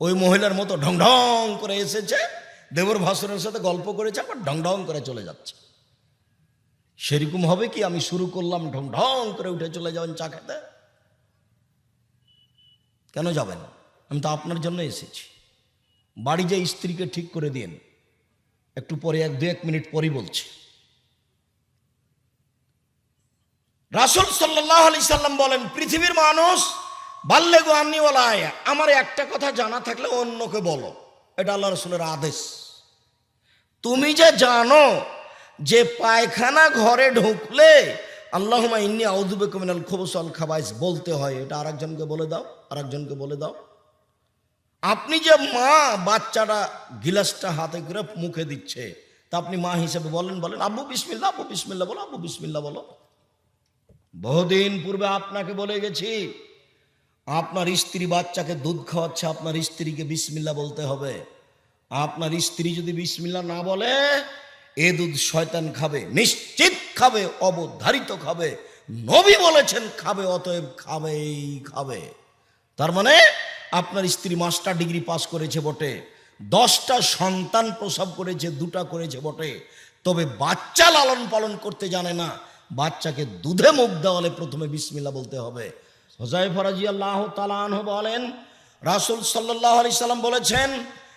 ওই মহিলার মতো ঢং ঢং করে এসেছে, দেবর ভাসুরের সাথে গল্প করেছে, আবার ঢং ঢং করে চলে যাচ্ছে। সেরকম হবে কি, আমি শুরু করলাম ঢং ঢং করে উঠে চলে যাবেন চা খেতে? কেন যাবেন? আমি তো আপনার জন্য এসেছি। বাড়ি যে স্ত্রীকে ঠিক করে দিন, একটু পরে এক দু এক মিনিট পরই বলছি। রাসুল সাল্লাহ আলি সাল্লাম বলেন, পৃথিবীর মানুষ বাল্যে গো আন্নিওয়ালায় আমার একটা কথা জানা থাকলে অন্যকে বলো। এটা আল্লাহ রসুলের আদেশ। তুমি যে জানো যে পায়খানা ঘরে ঢুকলে আল্লাহমা ইন্নি আউদুবে কমিনাল খবসল খাবাইস বলতে হয়। এটা আরেকজনকে বলে দাও, আরেকজনকে বলে দাও। আপনি যে মা বাচ্চাটা গিলাসটা হাতে করে মুখে দিচ্ছে, তা আপনি মা হিসেবে বলেন বলেন, আব্বু বিসমিল্লা আব্বু বিসমিল্লা বলো, আব্বু বিসমিল্লা বলো। বহুদিন পূর্বে আপনাকে বলে গেছি আপনার স্ত্রী বাচ্চাকে দুধ খাওয়াচ্ছে, আপনার স্ত্রীকে বিসমিল্লা বলতে হবে। আপনার স্ত্রী যদি বিসমিল্লা না বলে, এ দুধ শয়তান খাবে, নিশ্চিত খাবে, অবধারিত খাবে। নবী বলেছেন, খাবে, অতএব খাবেই খাবে। তার মানে আপনার স্ত্রী মাস্টার ডিগ্রি পাস করেছে বটে, দশটা সন্তান প্রসব করেছে, দুটা করেছে বটে। তবে বাচ্চা লালন পালন করতে জানে না, বাচ্চাকে দুধে মুখ দেওয়ালে প্রথমে বিসমিল্লা বলতে হবে। হোজাই ফরাজি বলেন, রাসুল সাল্লাহ আলি সাল্লাম বলেছেন,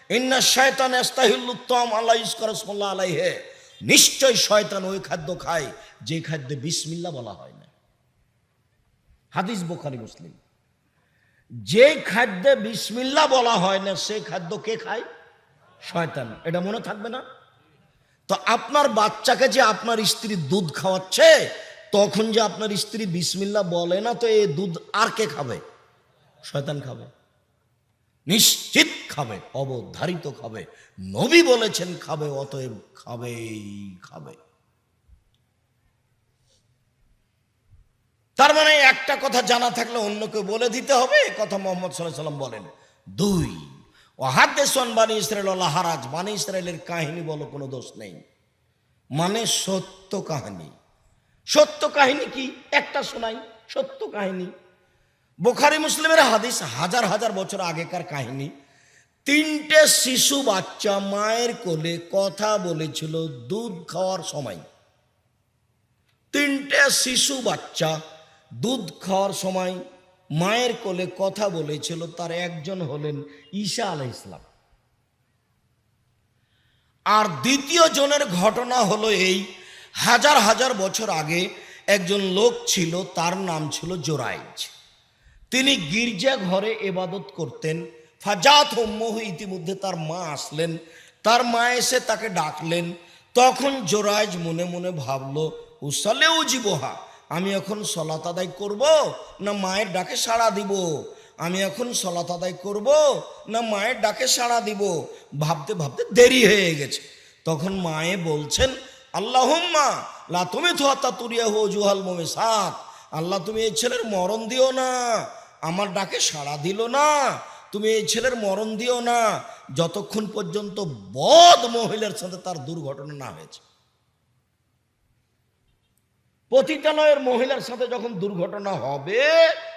ইন্না শয়তান এস্তাহিল্লুত্তম আল্লাহ ইস্করসমল্লা আলাইহে। নিশ্চয় শয়তান ওই খাদ্য খায়, যে খাদ্যে বিসমিল্লা বলা হয় না। হাদিস বোখারি, মুসলিম। যে খাদ্যে বিসমিল্লা বলা হয় না সেই খাদ্য কে খায়? শয়তান। এটা মনে থাকবে না? তো আপনার বাচ্চাকে যে আপনার স্ত্রী দুধ খাওয়াচ্ছে তখন যে আপনার স্ত্রী বিসমিল্লা বলে না, তো এই দুধ আর কে খাবে? শয়তান খাবে। নিশ্চিত খাবে, অবধারিত খাবে। নবী বলেছেন, খাবে, অতএব খাবেই খাবে। তার মানে একটা কথা জানা থাকলে অন্যকে বলে দিতে হবে, এ কথা মোহাম্মদ সাল্লাম বলেন। দুই ও হাদ্দেসন বাণী ইসরায়েল হারাজ বাণী ইসরায়েলের কাহিনী বলো, কোনো দোষ নেই। মানে সত্য কাহিনী। সত্য কাহিনী কি? একটা শোনাই, সত্য কাহিনী। বোখারি মুসলিমের হাদিস হাজার হাজার বছর আগেকার কাহিনী। তিনটে শিশু বাচ্চা মায়ের কোলে কথা বলেছিল, দুধ খাওয়ার সময়। তিনটে শিশু বাচ্চা দুধ খাওয়ার সময় মায়ের কোলে কথা বলেছিল, তার একজন হলেন ঈশা আলাহ ইসলাম আর দ্বিতীয় জনের ঘটনা হলো এই হাজার হাজার বছর আগে একজন লোক ছিল, তার নাম ছিল জোরাইজ। তিনি গির্জা ঘরে এবাদত করতেন। ফাজাত হোম্মহ ইতিমধ্যে তার মা আসলেন। তার মা এসে তাকে ডাকলেন। তখন জোরাইজ মনে মনে ভাবলো উসালেও জীবহা আমি এখন সলাত আদায় করব না মায়ের ডাকে সাড়া দিব? আমি এখন সলাত আদায় করব না মায়ের ডাকে সাড়া দিব? ভাবতে ভাবতে দেরি হয়ে গেছে। তখন মায়ে বলছেন আল্লাহম্মা লা তুমি থুয়াতা তুরিয়া হো জুহাল মোমে সাত আল্লাহ, তুমি এই ছেলের মরণ দিও না। আমার ডাকে সাড়া দিল না। তুমি এই ছেলের মরণ দিও না। যতক্ষণ পর্যন্ত বদ মহিলার সাথে তার দুর্ঘটনা না হয়েছে। পতিতালয়ের মহিলার সাথে যখন দুর্ঘটনা হবে,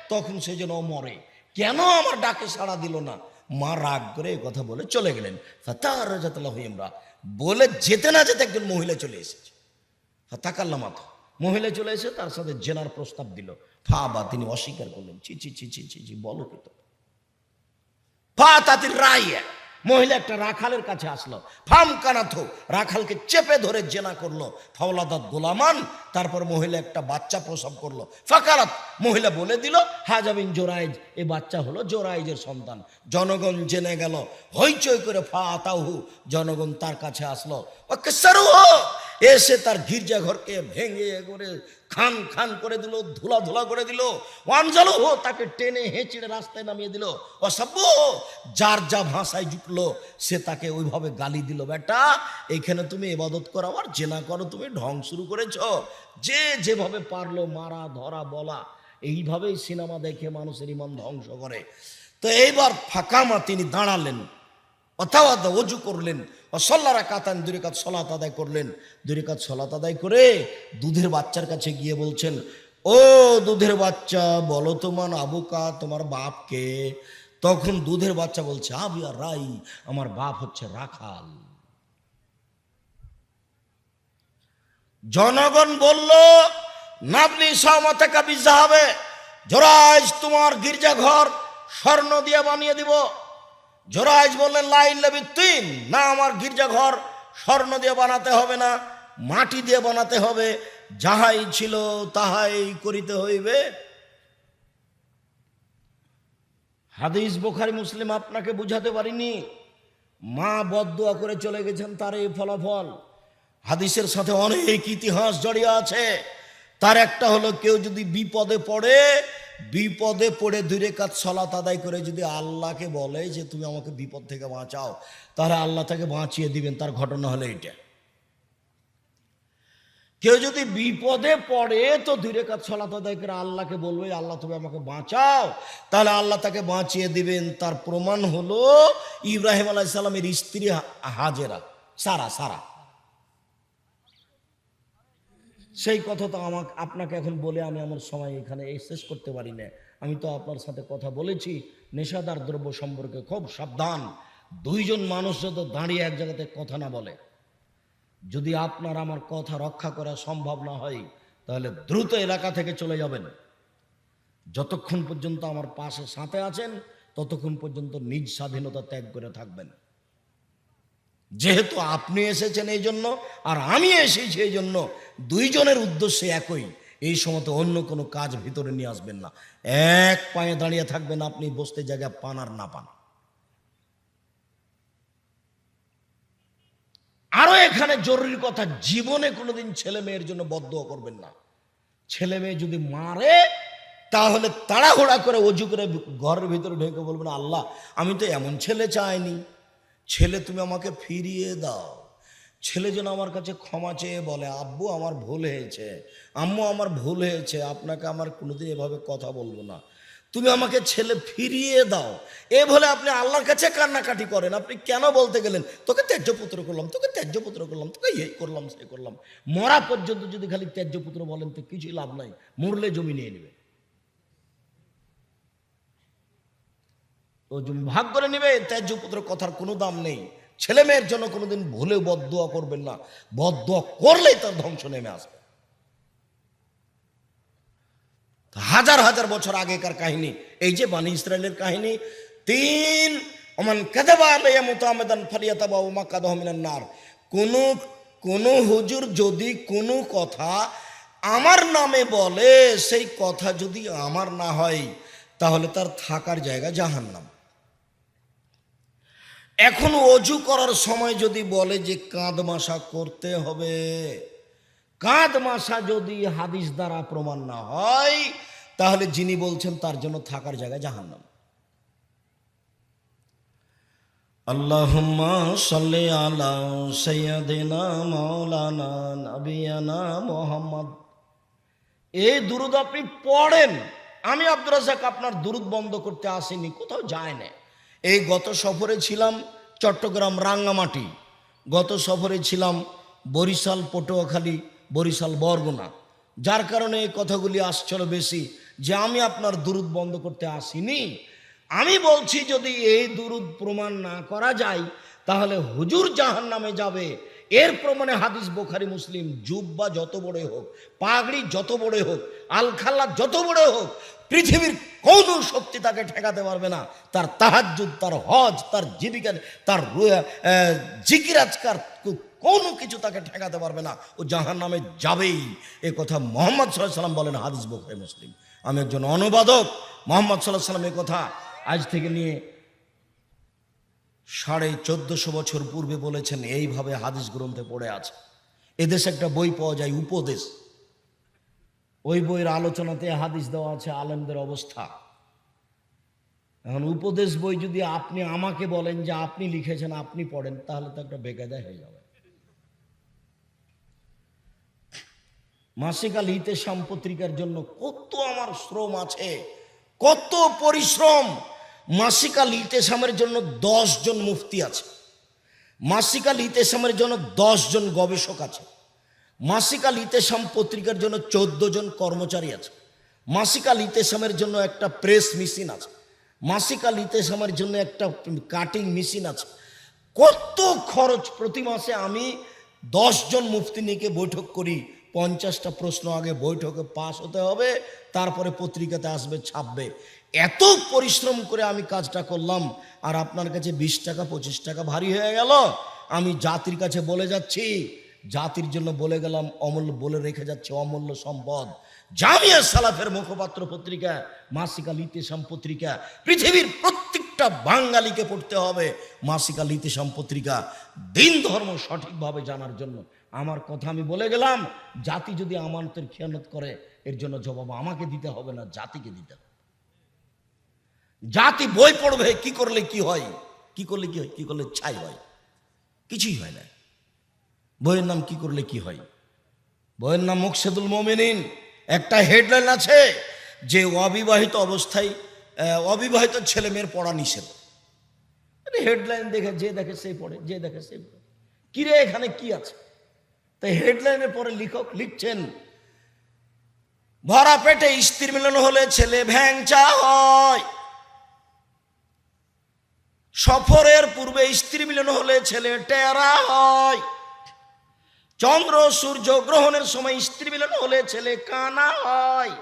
তখন সে যেন মরে। কেন আমার ডাকে সাড়া দিল না? মা রাগ করে এই কথা বলে চলে গেলেন। তার আমরা বলে যেতে না যেতে একজন মহিলা চলে এসেছে। ফাতাকাল্লা মাথা মহিলা চলে এসে তার সাথে জেনার প্রস্তাব দিল। ফা বা, তিনি অস্বীকার করলেন। ছি ছি ছি ছি ছি ছি, বলো কি তো? ফা রায় মহিলা একটা রাখালের কাছে আসলো। ফাম কানাথো, রাখালকে চেপে ধরে জেনা করল। ফাওলাদাত গোলামান, তারপর মহিলা একটা বাচ্চা প্রসব করল। ফাকারাত, মহিলা বলে দিল, হাজাবিন জোরাইজ, এ বাচ্চা হলো জোরাইজের সন্তান। জনগণ জেনে গেল, হইচই করে ফা আতাহু জনগণ তার কাছে আসলো। ওকে সারু এসে তার গির্জা ঘরকে ভেঙে করে খান খান করে দিল, ধুলা ধুলা করে দিল। ওয়ানজালো হো তাকে টেনে হেঁচড়ে রাস্তায় নামিয়ে দিল। অসভ্য যার যা ভাষায় জুটলো, সে তাকে ওইভাবে গালি দিল, বেটা, এখানে তুমি এবাদত করো, আর জেনা করো, তুমি ঢং শুরু করেছ। যে যেভাবে পারল, মারা, ধরা, বলা, এইভাবেই সিনেমা দেখে মানুষের ইমান ধ্বংস করে। তো এইবার ফাঁকামা তিনি দাঁড়ালেন। অথবা অজু করলেন অসল্লারা কাতান দুই কাত সলাত আদায় করলেন। দুই কাত সলাত আদায় করে দুধের বাচ্চার কাছে গিয়ে বলছেন, ও দুধের বাচ্চা, বলো তোমার আবুকা তোমার বাপকে তখন দুধের বাচ্চা বলছে আবিয়া রাই, আমার বাপ হচ্ছে রাখাল। জনগণ বলল, নাবলি সহমতে কাবিজা হবে জোরাইজ তোমার গির্জাঘর স্বর্ণ দিয়ে বানিয়ে দিব। জোরাইজ বললেন, লাইন লেবি তিন না আমার গির্জাঘর স্বর্ণ দিয়ে বানাতে হবে না, মাটি দিয়ে বানাতে হবে, যাহাই ছিল তাহাই করিতে হইবে। হাদিস বোখারি, মুসলিম আপনাকে বুঝাতে পারিনি। মা বদুয়া করে চলে গেছেন তার এই ফলাফল। হাদিসের সাথে অনেক ইতিহাস জড়িয়ে আছে। তার একটা হলো, কেউ যদি বিপদে পড়ে বিপদে পড়ে দূরে কাজ সলাত আদায় করে যদি আল্লাহকে বলে যে তুমি আমাকে বিপদ থেকে বাঁচাও, তাহলে আল্লাহ তাকে বাঁচিয়ে দিবেন। তার ঘটনা হলো এটা কেউ যদি বিপদে পড়ে তো দূরে কাজ সলাত আদায় করে আল্লাহকে বলবে, আল্লাহ, তুমি আমাকে বাঁচাও। তাহলে আল্লাহ তাকে বাঁচিয়ে দিবেন। তার প্রমাণ হলো ইব্রাহিম আলাহ সাল্লামের স্ত্রী হাজেরা, সারা সারা। সেই কথা তো আমাকে, আপনাকে এখন বলে আমি আমার সময় এখানে এই শেষ করতে পারি না। আমি তো আপনার সাথে কথা বলেছি, নেশাদার দ্রব্য সম্পর্কে খুব সাবধান। দুইজন মানুষ যত দাঁড়িয়ে এক জায়গাতে কথা না বলে। যদি আপনার আমার কথা রক্ষা করা সম্ভব না হয়, তাহলে দ্রুত এলাকা থেকে চলে যাবেন। যতক্ষণ পর্যন্ত আমার পাশে সাথে আছেন, ততক্ষণ পর্যন্ত নিজ স্বাধীনতা ত্যাগ করে থাকবেন। যেহেতু আপনি এসেছেন এই জন্য, আর আমি এসেছি এই জন্য, দুইজনের উদ্দেশ্য একই। এই সময় অন্য কোনো কাজ ভিতরে নিয়ে আসবেন না। এক পায়ে দাঁড়িয়ে থাকবেন আপনি, বসতে জায়গা পান আর না পান। আরও এখানে জরুরি কথা, জীবনে কোনোদিন ছেলে মেয়ের জন্য বদ্ধ করবেন না। ছেলে মেয়ে যদি মারে, তাহলে তাড়াহুড়া করে অজু করে ঘরের ভিতরে ঢেকে বলবেন, আল্লাহ, আমি তো এমন ছেলে চাইনি। ছেলে তুমি আমাকে ফিরিয়ে দাও। ছেলে যেন আমার কাছে ক্ষমা চেয়ে বলে, আব্বু, আমার ভুল হয়েছে। আম্মু, আমার ভুল হয়েছে। আপনাকে আমার কোনোদিন এভাবে কথা বলব না। তুমি আমাকে ছেলে ফিরিয়ে দাও। এ বলে আপনি আল্লাহর কাছে কান্নাকাটি করেন। আপনি কেন বলতে গেলেন, তোকে ত্যায্য পুত্র করলাম, তোকে ত্যায্য পুত্র করলাম, তোকে এই করলাম, সে করলাম। মরা পর্যন্ত যদি খালি ত্যায্য পুত্র বলেন, তো কিছুই লাভ নাই। মরলে জমি নিয়ে নেবে। জমি ভাগ করে নেবে, ত্যায্য পুত্র কথার কোনো দাম নেই। ছেলে মেয়ের জন্য কোনোদিন ভুলেও বদুয়া করবেন না। বদুয়া করলেই তার ধ্বংস নেমে আসবে। হাজার হাজার বছর আগেকার কাহিনী, এই যে বানি ইসরায়েলের কাহিনী, তিন, ওমান কাদাবা আলাইয়া মুতামেদান ফালিয়াতাবা ওমা কাদাহমিনান নার। কোন কোন হুজুর যদি কোনো কথা আমার নামে বলে, সেই কথা যদি আমার না হয়, তাহলে তার থাকার জায়গা জাহান্নাম। এখন অজু করার সময় যদি বলে যে কাঁধ মাসা করতে হবে, কাঁধ মাসা যদি হাদিস দ্বারা প্রমাণ না হয়, তাহলে যিনি বলছেন তার জন্য থাকার জায়গা জাহান্নাম। আল্লাহুম্মা সাল্লি আলা সাইয়্যিদিনা মাওলানা নবিয়ানা মুহাম্মদ। এই দুরুদ আপনি পড়েন। আমি আব্দুর রাজাক আপনার দুরুদ বন্ধ করতে আসিনি, কোথাও যায় না এই গত সফরে ছিলাম চট্টগ্রাম রাঙ্গামাটি, গত সফরে ছিলাম বরিশাল, পটুয়াখালী, বরিশাল, বরগুনা। যার কারণে এই কথাগুলি আসছিল বেশি যে আমি আপনার দুরুদ বন্ধ করতে আসিনি। আমি বলছি যদি এই দুরুদ প্রমাণ না করা যায়, তাহলে হুজুর জাহান নামে যাবে। এর প্রমাণে হাদিস বোখারি, মুসলিম, জুব্বা যত বড় হোক, পাগড়ি যত বড় হোক, আলখাল্লা যত বড় হোক পৃথিবীর কোনো শক্তি তাকে ঠেকাতে পারবে না। তার তাহাজ্জুদ, তার হজ, তার জীবিকা, তার জিকিরাজকার কোনো কিছু তাকে ঠেকাতে পারবে না। ও জাহান নামে যাবেই। এ কথা মোহাম্মদ সাল্লাহ সাল্লাম বলেন, হাদিস বোখারি, মুসলিম। আমি একজন অনুবাদক। মোহাম্মদ সাল্লাহ সাল্লাম এ কথা আজ থেকে নিয়ে সাড়ে চোদ্দশো বছর পূর্বে বলেছেন, এইভাবে হাদিস গ্রন্থে পড়ে আছে। এদেশে একটা বই পাওয়া যায়, উপদেশ। ওই বইয়ের আলোচনাতে হাদিস দেওয়া আছে আলেমদের অবস্থা। এখন উপদেশ বই যদি আপনি আমাকে বলেন যে আপনি লিখেছেন, আপনি পড়েন, তাহলে তো একটা বেকায়দা হয়ে যাবে। মাসিক আল হিতেশাম পত্রিকার জন্য কত আমার শ্রম আছে, কত পরিশ্রম। মাসিক আল ইতেসামের জন্য জন মুফতি আছে। মাসিক আল ইতেসামের জন্য জন গবেষক আছে। মাসিক আল ইতেসাম পত্রিকার জন্য চোদ্দ জন কর্মচারী আছে। মাসিক আল ইতেসামের জন্য একটা প্রেস মেশিন আছে। মাসিকা লিতেশ আমার জন্য একটা কাটিং মেশিন আছে। কত খরচ প্রতি মাসে আমি জন মুফতি নিয়ে বৈঠক করি। পঞ্চাশটা প্রশ্ন আগে বৈঠকে পাস হতে হবে, তারপরে পত্রিকাতে আসবে ছাপবে। এত পরিশ্রম করে আমি কাজটা করলাম, আর আপনার কাছে বিশ টাকা, পঁচিশ টাকা ভারী হয়ে গেল। আমি জাতির কাছে বলে যাচ্ছি জাতির জন্য বলে গেলাম, অমূল্য বলে রেখে যাচ্ছে অমূল্য সম্পদ। জামিয়া সালাফের মুখপাত্র পত্রিকা মাসিকা লিতেশাম পত্রিকা, পৃথিবীর প্রত্যেকটা বাঙালিকে পড়তে হবে। মাসিকা লিতেশাম পত্রিকা দিন ধর্ম সঠিকভাবে জানার জন্য। আমার কথা আমি বলে গেলাম, জাতি যদি আমানতের খেয়ানত করে, এর জন্য জবাব আমাকে দিতে হবে না, জাতিকে দিতে হবে। জাতি বই পড়বে, কি করলে কি হয়? কি করলে কি হয়? কি করলে ছাই হয়? কিছুই হয় না। বইয়ের নাম কি করলে কি হয়? বইয়ের নাম মুকসেদুল মোমিনিন। একটা হেডলাইন আছে যে অবিবাহিত অবস্থায় অবিবাহিত ছেলে মেয়ের পড়া নিষেধ। হেডলাইন দেখে যে দেখে সেই পড়ে, যে দেখে সেই পড়ে। কিরে এখানে কি আছে? তাই হেডলাইনের পরে লেখক লিখছেন ভরা পেটে স্ত্রী মিলন হলে ছেলে ভ্যাংচা হয়। সফরের পূর্বে স্ত্রী মিলন হলে ছেলে টেরা হয়। চন্দ্র সূর্য গ্রহণের সময় স্ত্রী মিলন হলে ছেলে কানা হয়।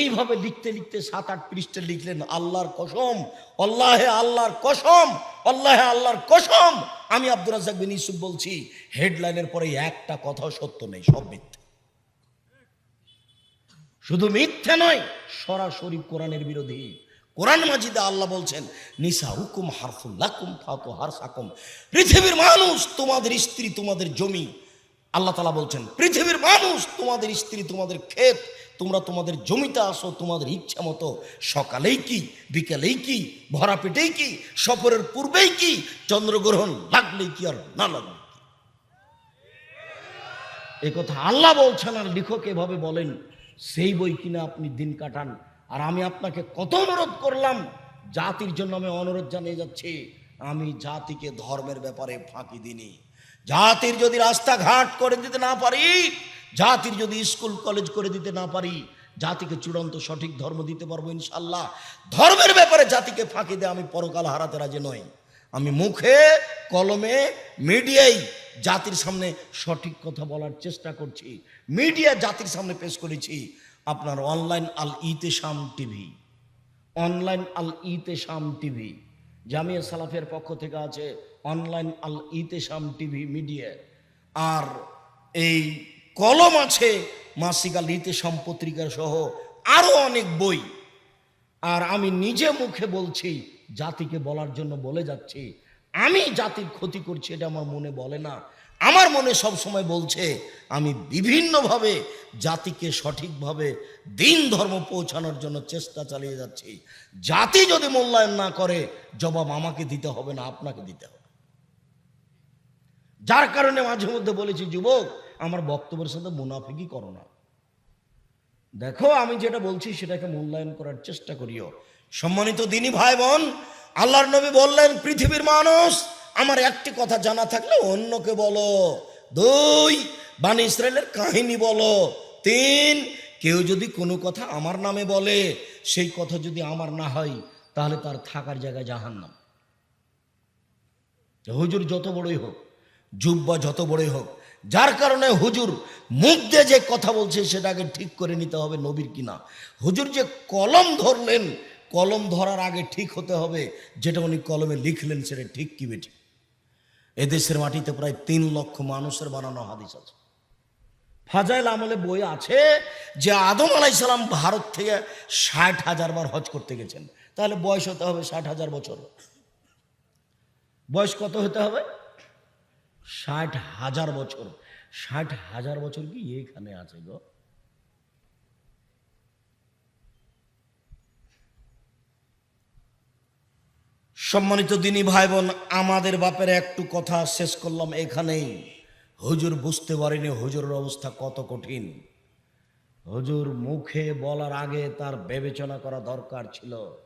এইভাবে লিখতে লিখতে সাত আট পৃষ্ঠে লিখলেন, আল্লাহর কসম, আল্লাহে আল্লাহর কসম, আল্লাহে আল্লাহর কসম। আমি আব্দুল রাজাক বিন ইউসুফ বলছি, হেডলাইনের পরে একটা কথাও সত্য নেই, সব মিথ্যে। শুধু মিথ্যে নয়, সরাসরি কোরআনের বিরোধী। কোরআন মাজিদে আল্লাহ বলছেন নিসা হুকুম হারফুল্লাকুম ফাতু হারসাকুম। পৃথিবীর মানুষ, তোমাদের স্ত্রী, তোমাদের জমি আল্লাহ তালা বলছেন, পৃথিবীর মানুষ, তোমাদের স্ত্রী, তোমাদের ক্ষেত, তোমরা তোমাদের জমিতে আসো, তোমাদের ইচ্ছা মতো। সকালেই কি, বিকালেই কি ভরা পেটেই কি, সফরের পূর্বেই কি, চন্দ্রগ্রহণ লাগলেই কি আর না লাগলে এই কথা আল্লাহ বলছেন আর লেখক এভাবে বলেন, সেই বই কিনা আপনি দিন কাটান। আর আমি আপনাকে কত অনুরোধ করলাম, জাতির জন্য আমি অনুরোধ জানিয়ে যাচ্ছি, আমি জাতিকে ধর্মের ব্যাপারে ফাঁকি দিনি জাতির যদি রাস্তাঘাট করে দিতে না পারি, জাতির যদি স্কুল, কলেজ করে দিতে না পারি, জাতিকে চূড়ান্ত সঠিক ধর্ম দিতে পারব ইনশাল্লাহ ধর্মের ব্যাপারে জাতিকে ফাঁকি দিয়ে আমি পরকাল হারাতে রাজি নই। আমি মুখে, কলমে, মিডিয়াই জাতির সামনে সঠিক কথা বলার চেষ্টা করছি। মিডিয়া জাতির সামনে পেশ করেছি। আপনার online Al Itesham TV. Online Al Itesham TV. Jamia সালাফের পক্ষ থেকে আছে। Online Al Itesham TV media আর এই কলম আছে মাসিক আল ইতেশাম পত্রিকা সহ আরও অনেক বই। আর আমি নিজে মুখে বলছি, জাতিকে বলার জন্য বলে যাচ্ছি, আমি জাতির ক্ষতি করছি এটা আমার মনে বলে না। আমার মনে সব সময় বলছে, আমি বিভিন্নভাবে জাতিকে সঠিকভাবে দিন ধর্ম পৌঁছানোর জন্য চেষ্টা চালিয়ে যাচ্ছি। জাতি যদি মূল্যায়ন না করে, জবাব আমাকে দিতে হবে না, আপনাকে দিতে হবে। যার কারণে মাঝে মধ্যে বলেছি, যুবক, আমার বক্তব্যের সাথে মুনাফিকি করো না। দেখো, আমি যেটা বলছি, সেটাকে মূল্যায়ন করার চেষ্টা করিও। সম্মানিত দিনী ভাই বোন আল্লাহর নবী বললেন, পৃথিবীর মানুষ, আমার একটি কথা জানা থাকলে অন্যকে বলো। দুই, বানি ইসরায়েলের কাহিনী বলো। তিন, কেউ যদি কোনো কথা আমার নামে বলে, সেই কথা যদি আমার না হয়, তাহলে তার থাকার জায়গায় জাহান্নাম। হুজুর যত বড়ই হোক জুব্বা যত বড়ই হোক, যার কারণে হুজুর মুখ দিয়ে যে কথা বলছে সেটাকে ঠিক করে নিতে হবে নবীর কিনা। হুজুর যে কলম ধরলেন, কলম ধরার আগে ঠিক হতে হবে, যেটা উনি কলমে লিখলেন সেটা ঠিক কি বেটি এদেশের মাটিতে প্রায় তিন লক্ষ মানুষের বানানো হাদিস আছে। ফাজাইল আমলে বই আছে যে আদম আলাইসালাম ভারত থেকে ষাট হাজার বার হজ করতে গেছেন। তাহলে বয়স হতে হবে ষাট হাজার বছর। বয়স কত হতে হবে? ষাট হাজার বছর, ষাট হাজার বছর কি এখানে আছে গো? সম্মানিত দিনই ভাই বোন আমাদের বাপের একটু কথা শেষ করলাম এখানেই। হুজুর বুঝতে পারিনি হুজুরের অবস্থা কত কঠিন। হুজুর মুখে বলার আগে তার বিবেচনা করা দরকার ছিল।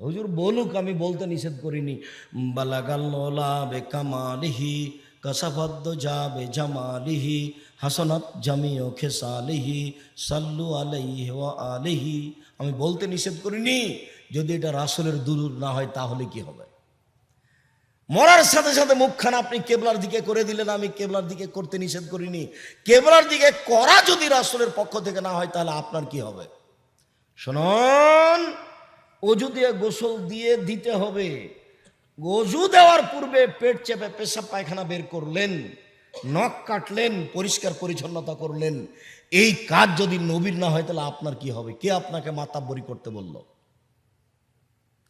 হুজুর বলুক, আমি বলতে নিষেধ করিনি। বালাগাল্লা বে কসাফদ্দ যাবে জামালিহি, হাসনাত জামিও খেসালিহি, সাল্লু আলাইহি ওয়া আলিহি। আমি বলতে নিষেধ করিনি, যদি এটা রাসুলের দুরুদ না হয় তাহলে কি হবে? মরার সাথে সাথে মুখখানা আপনি কেবলার দিকে করে দিলেন, আমি কেবলার দিকে করতে নিষেধ করিনি। কেবলার দিকে করা যদি রাসুলের পক্ষ থেকে না হয়, তাহলে আপনার কি হবে? শুনুন! অজু দিয়ে গোসল দিয়ে দিতে হবে অজু দেওয়ার পূর্বে পেট চেপে পেশাব পায়খানা বের করলেন, নখ কাটলেন, পরিষ্কার পরিচ্ছন্নতা করলেন। এই কাজ যদি নবীর না হয়, তাহলে আপনার কি হবে? কে আপনাকে মাতাব্বরি করতে বলল?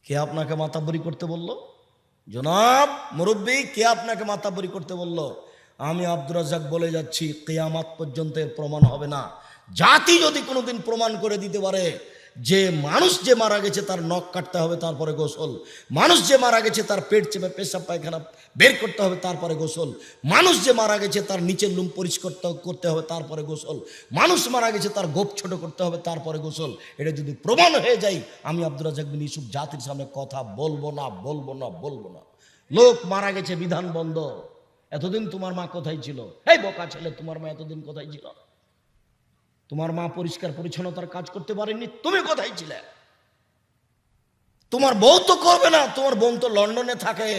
কে আপনাকে মাতাব্বরি করতে বলল? জনাব, মুরব্বী, কে আপনাকে মাতাব্বরি করতে বলল? আমি আব্দুর রাজাক বলে যাচ্ছি, কেয়ামাত পর্যন্ত প্রমাণ হবে না। জাতি যদি কোনোদিন প্রমাণ করে দিতে পারে যে মানুষ যে মারা গেছে তার নখ কাটতে হবে, তারপরে গোসল। মানুষ যে মারা গেছে তার পেট চেপে পেশাব পায়খানা বের করতে হবে, তারপরে গোসল। মানুষ যে মারা গেছে তার নিচের লুম পরিষ্কার করতে হবে, তারপরে গোসল। মানুষ মারা গেছে তার গোপ ছোট করতে হবে, তারপরে গোসল। এটা যদি প্রমাণ হয়ে যায়, আমি আব্দুর রাজাক বিন ইউসুফ জাতির সামনে কথা বলব না বলব না বলব না। লোক মারা গেছে বিধান বন্ধ এতদিন তোমার মা কোথায় ছিল? এই বোকা ছেলে, তোমার মা এতদিন কোথায় ছিল? তোমার মা পরিষ্কার পরিচ্ছন্নতার কাজ করতে পারেনি তুমি কোথায় ছিলে? তোমার বউ তো করবে না, তোমার বোন তো লন্ডনে থাকে।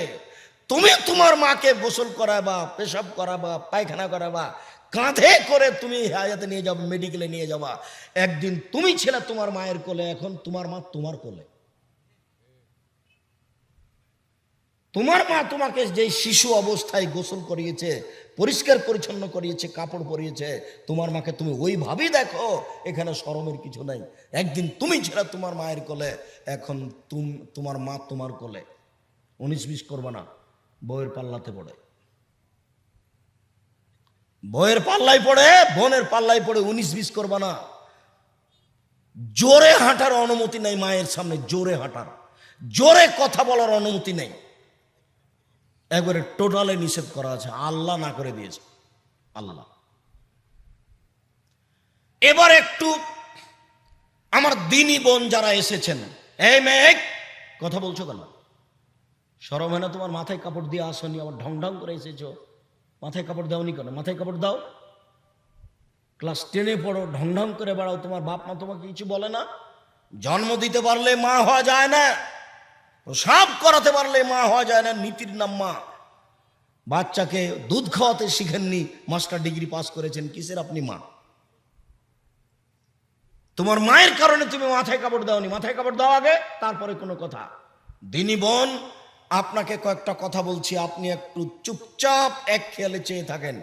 তুমি তোমার মাকে গোসল করাবা, পেশাব করাবা, পায়খানা করাবা, কাঁধে করে তুমি হায়াতে নিয়ে যাব, মেডিকেলে নিয়ে যাবা। একদিন তুমি ছিলে তোমার মায়ের কোলে, এখন তোমার মা তোমার কোলে। তোমার মা তোমাকে যে শিশু অবস্থায় গোসল করিয়েছে পরিষ্কার পরিচ্ছন্ন করিয়েছে, কাপড় পরিয়েছে। তোমার মাকে তুমি ওইভাবেই দেখো, এখানে শরমের কিছু নাই। একদিন তুমি ছিল তোমার মায়ের কোলে, এখন তুম, তোমার মা তোমার কোলে। উনিশ বিশ করবে না, বউয়ের পাল্লাতে পড়ে। বউয়ের পাল্লায় পড়ে, বোনের পাল্লায় পড়ে, উনিশ বিশ করবে না। জোরে হাঁটার অনুমতি নেই মায়ের সামনে, জোরে হাঁটার। জোরে কথা বলার অনুমতি নেই। একবারে টোটালে নিষেধ করা আছে। আল্লাহ না করে দিয়েছে। আল্লাহ এবার একটু আমার দিনী বোন যারা এসেছেন, এই মেঘ কথা বলছো কেন? সরম হয় না তোমার মাথায় কাপড় দিয়ে আসনি, আবার ঢং ঢং করে এসেছ। মাথায় কাপড় দাওনি কেন? মাথায় কাপড় দাও। ক্লাস টেনে পড়ো, ঢং ঢং করে বেড়াও। তোমার বাপ মা তোমাকে কিছু বলে না? জন্ম দিতে পারলে মা হওয়া যায় না। প্রসাব করাতে পারলে মা হওয়া যায় না, নীতির নাম মা। বাচ্চাকে দুধ খাওয়াতে শিখেননি, মাস্টার ডিগ্রি পাস করেছেন, কিসের আপনি মা? তোমার মায়ের কারণে তুমি মাথায় কাপড় দাওনি, মাথায় কাপড় দাও আগে, তারপরে কোনো কথা। দিনী বোন, আপনাকে কয়েকটা কথা বলছি, আপনি একটু চুপচাপ এক খেয়ালে চেয়ে থাকেন,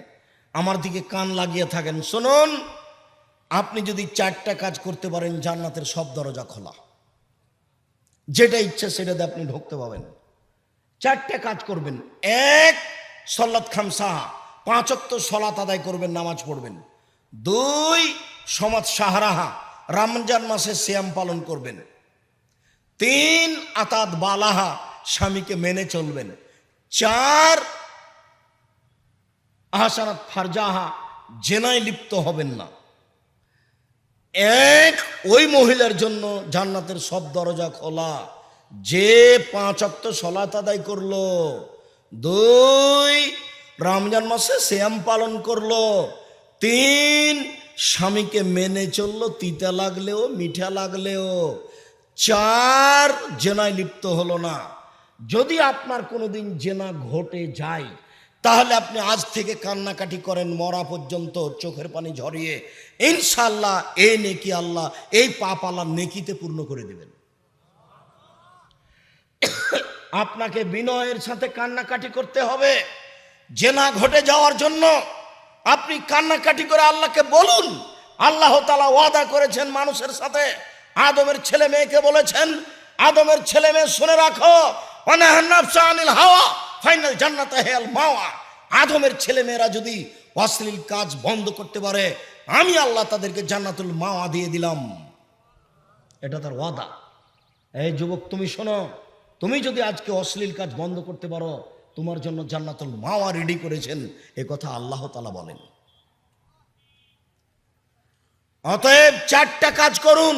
আমার দিকে কান লাগিয়ে থাকেন। শুনুন, আপনি যদি চারটা কাজ করতে পারেন, জান্নাতের সব দরজা খোলা। যেটা ইচ্ছা সেটাতে আপনি ঢুকতে পাবেন। চারটে কাজ করবেন। এক সল্লাত খামসা পাঁচত্ব সলাত আদায় করবেন, নামাজ পড়বেন। দুই সমাজ সাহারাহা রমজান মাসে শ্যাম পালন করবেন। তিন, আতাত বালাহা। স্বামীকে মেনে চলবেন। চার, আহসানাত ফারজাহা। জেনায় লিপ্ত হবেন না। এক, ওই মহিলার জন্য জান্নাতের সব দরজা খোলা। যে পাঁচ অক্ত সলাত আদায় করল, দুই, রমজান মাসে শ্যাম পালন করল, তিন, স্বামীকে মেনে চলল, তিতা লাগলেও, মিঠা লাগলেও। চার, জেনায় লিপ্ত হলো না। যদি আপনার কোনোদিন জেনা ঘটে যায় তাহলে আপনি আজ থেকে কান্নাকাটি করেন, মরা পর্যন্ত চোখের পানি ঝরিয়ে। ইনশাল্লাহ এই নেকি আল্লাহ, এই পাপ আল্লাহ নেকিতে পূর্ণ করে দেবেন। আপনাকে বিনয়ের সাথে কান্নাকাটি করতে হবে। জেনা ঘটে যাওয়ার জন্য আপনি কান্নাকাটি করে আল্লাহকে বলুন। আল্লাহ তালা ওয়াদা করেছেন মানুষের সাথে। আদমের ছেলে মেয়েকে বলেছেন, আদমের ছেলে মেয়ে শুনে রাখো। অনাহান্নাফসা হাওয়া। ফাইনাল জান্নাত হেয়াল মাওয়া। আদমের ছেলে মেয়েরা যদি অশ্লীল কাজ বন্ধ করতে পারে, আমি আল্লাহ তাদেরকে জান্নাতুল মাওয়া দিয়ে দিলাম। এটা তার ওয়াদা। এই যুবক, তুমি শোনো, তুমি যদি আজকে অশ্লীল কাজ বন্ধ করতে পারো, তোমার জন্য জান্নাতুল মাওয়া রেডি করেছেন, এ কথা আল্লাহ তালা বলেন। অতএব চারটা কাজ করুন।